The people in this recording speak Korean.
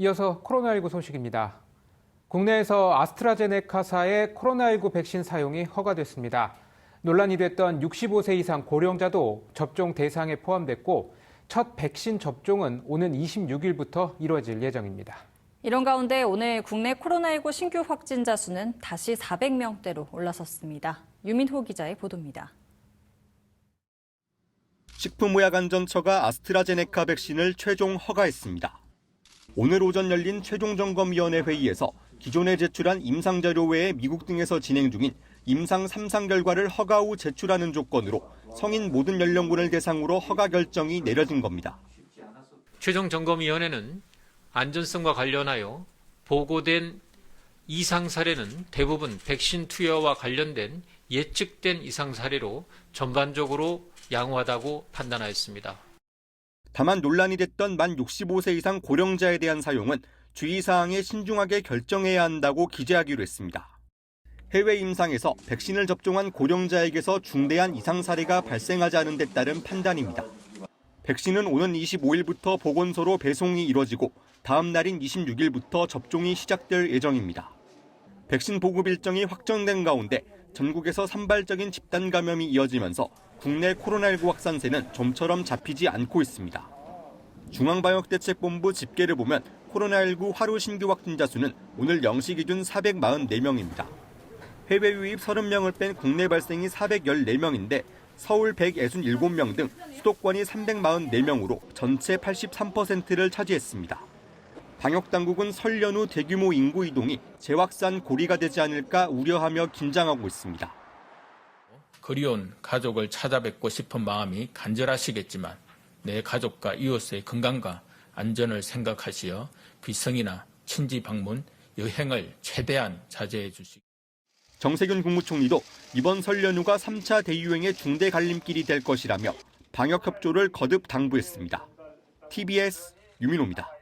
이어서 코로나19 소식입니다. 국내에서 아스트라제네카사의 코로나19 백신 사용이 허가됐습니다. 논란이 됐던 65세 이상 고령자도 접종 대상에 포함됐고 첫 백신 접종은 오는 26일부터 이뤄질 예정입니다. 이런 가운데 오늘 국내 코로나19 신규 확진자 수는 다시 400명대로 올라섰습니다. 유민호 기자의 보도입니다. 식품의약안전처가 아스트라제네카 백신을 최종 허가했습니다. 오늘 오전 열린 최종점검위원회 회의에서 기존에 제출한 임상자료 외에 미국 등에서 진행 중인 임상 3상 결과를 허가 후 제출하는 조건으로 성인 모든 연령군을 대상으로 허가 결정이 내려진 겁니다. 최종 점검위원회는 안전성과 관련하여 보고된 이상 사례는 대부분 백신 투여와 관련된 예측된 이상 사례로 전반적으로 양호하다고 판단하였습니다. 다만 논란이 됐던 만 65세 이상 고령자에 대한 사용은 주의사항에 신중하게 결정해야 한다고 기재하기로 했습니다. 해외 임상에서 백신을 접종한 고령자에게서 중대한 이상 사례가 발생하지 않은 데 따른 판단입니다. 백신은 오는 25일부터 보건소로 배송이 이뤄지고 다음 날인 26일부터 접종이 시작될 예정입니다. 백신 보급 일정이 확정된 가운데 전국에서 산발적인 집단 감염이 이어지면서 국내 코로나19 확산세는 좀처럼 잡히지 않고 있습니다. 중앙방역대책본부 집계를 보면 코로나19 하루 신규 확진자 수는 오늘 0시 기준 444명입니다. 해외 유입 30명을 뺀 국내 발생이 414명인데 서울 167명 등 수도권이 344명으로 전체 83%를 차지했습니다. 방역당국은 설 연후 대규모 인구 이동이 재확산 고리가 되지 않을까 우려하며 긴장하고 있습니다. 그리운 가족을 찾아뵙고 싶은 마음이 간절하시겠지만 내 가족과 이웃의 건강과 안전을 생각하시어 귀성이나 친지 방문, 여행을 최대한 자제해 주시기 정세균 국무총리도 이번 설 연휴가 3차 대유행의 중대 갈림길이 될 것이라며 방역 협조를 거듭 당부했습니다. TBS 유민호입니다.